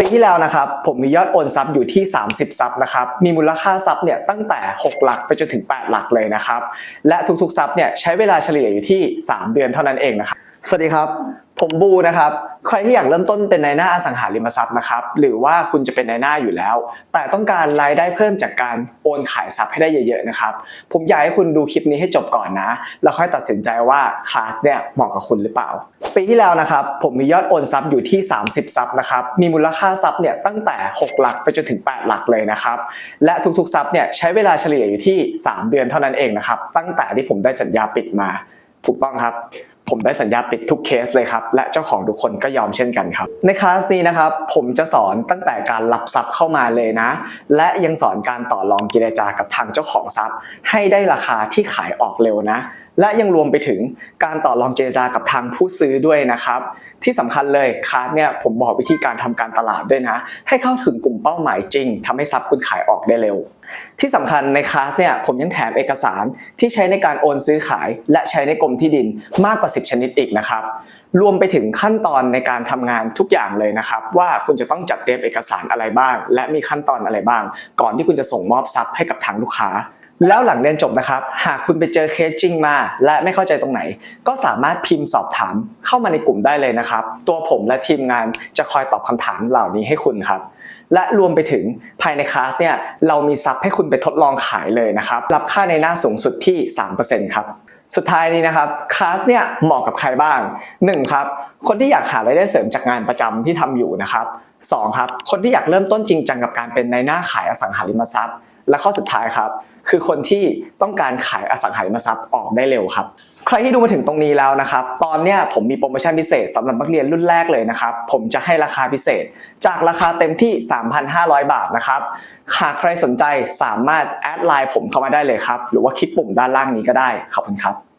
ปีที่แล้วนะครับผมมียอดโอนซับอยู่ที่ 30ซับนะครับมีมูลค่าซับเนี่ยตั้งแต่ 6 หลักไปจนถึง 8 หลักเลยนะครับและทุกๆซับเนี่ยใช้เวลาเฉลี่ยอยู่ที่ 3 เดือนเท่านั้นเองนะครับ สวัสดีครับ ผมบูนะครับ ใครที่อยากเริ่มต้นเป็นนายหน้าอสังหาริมทรัพย์นะครับ หรือว่าคุณจะเป็นนายหน้าอยู่แล้ว แต่ต้องการรายได้เพิ่มจากการโอนขายทรัพย์ให้ได้เยอะๆนะครับ ผมอยากให้คุณดูคลิปนี้ให้จบก่อนนะ แล้วค่อยตัดสินใจว่าคลาสเนี่ยเหมาะกับคุณหรือเปล่า ปีที่แล้วนะครับ ผมมียอดโอนซับอยู่ที่ 30ซับนะครับ มีมูลค่าซับเนี่ยตั้งแต่ 6 หลักไปจนถึง 8 หลักเลยนะครับ และทุกๆซับเนี่ยใช้เวลาเฉลี่ยอยู่ที่ 3 เดือนเท่านั้นเองนะครับ ตั้งแต่ที่ผมได้สัญญาปิดมา ถูกต้องครับ ผมได้สัญญาปิดทุกเคสเลยครับ และเจ้าของทุกคนก็ยอมเช่นกันครับ ในคลาสนี้นะครับ ผมจะสอนตั้งแต่การรับทรัพย์เข้ามาเลยนะ และยังสอนการต่อรองเจรจากับทางเจ้าของทรัพย์ ให้ได้ราคาที่ขายออกเร็วนะ และยังรวมไปถึงการต่อรองเจรจากับทางผู้ซื้อด้วยนะครับ ที่สำคัญเลยคลาสเนี่ยผมบอกวิธีการทำการตลาดด้วยนะ ให้เข้าถึงกลุ่มเป้าหมายจริงทำให้ทรัพย์คุณขายออกได้เร็ว ที่สำคัญในคลาสเนี่ยผมยังแถมเอกสารที่ใช้ในการโอนซื้อขาย และใช้ในกรมที่ดินมากกว่า 10 ชนิดอีกนะครับรวมไปถึงขั้นตอนในการทำงานทุกอย่างเลยนะครับ ว่าคุณจะต้องจัดเตรียมเอกสารอะไรบ้าง และมีขั้นตอนอะไรบ้าง ก่อนที่คุณจะส่งมอบทรัพย์ให้กับทางลูกค้า แล้วหลังเรียนจบนะครับ หากคุณไปเจอเคสจริงมา และไม่เข้าใจตรงไหน ก็สามารถพิมพ์สอบถามเข้ามาในกลุ่มได้เลยนะครับ ตัวผมและทีมงานจะคอยตอบคำถามเหล่านี้ให้คุณครับและรวมไปถึงภายในคลาสเนี่ยเรามีซับให้คุณไปทดลองขายเลยนะครับ รับค่าในหน้าสูงสุดที่ 3%ครับ สุดท้ายนี้นะครับคลาสเนี่ยเหมาะกับใครบ้าง 1. ครับ คนที่อยากหารายได้เสริมจากงานประจำที่ทำอยู่นะครับ 2. ครับ คนที่อยากเริ่มต้นจริงจังกับการเป็นในหน้าขายอสังหาริมทรัพย์ และข้อสุดท้ายครับ คือคนที่ต้องการขายอสังหาริมทรัพย์ออกได้เร็วครับใครที่ดูมาถึงตรงนี้แล้วนะครับ ตอนเนี้ยผมมีโปรโมชั่นพิเศษสำหรับนักเรียนรุ่นแรกเลยนะครับ ผมจะให้ราคาพิเศษ จากราคาเต็มที่ 3,500 บาทนะครับหากใครสนใจสามารถแอดไลน์ผมเข้ามาได้เลยครับ หรือว่าคลิกปุ่มด้านล่างนี้ก็ได้ ขอบคุณครับ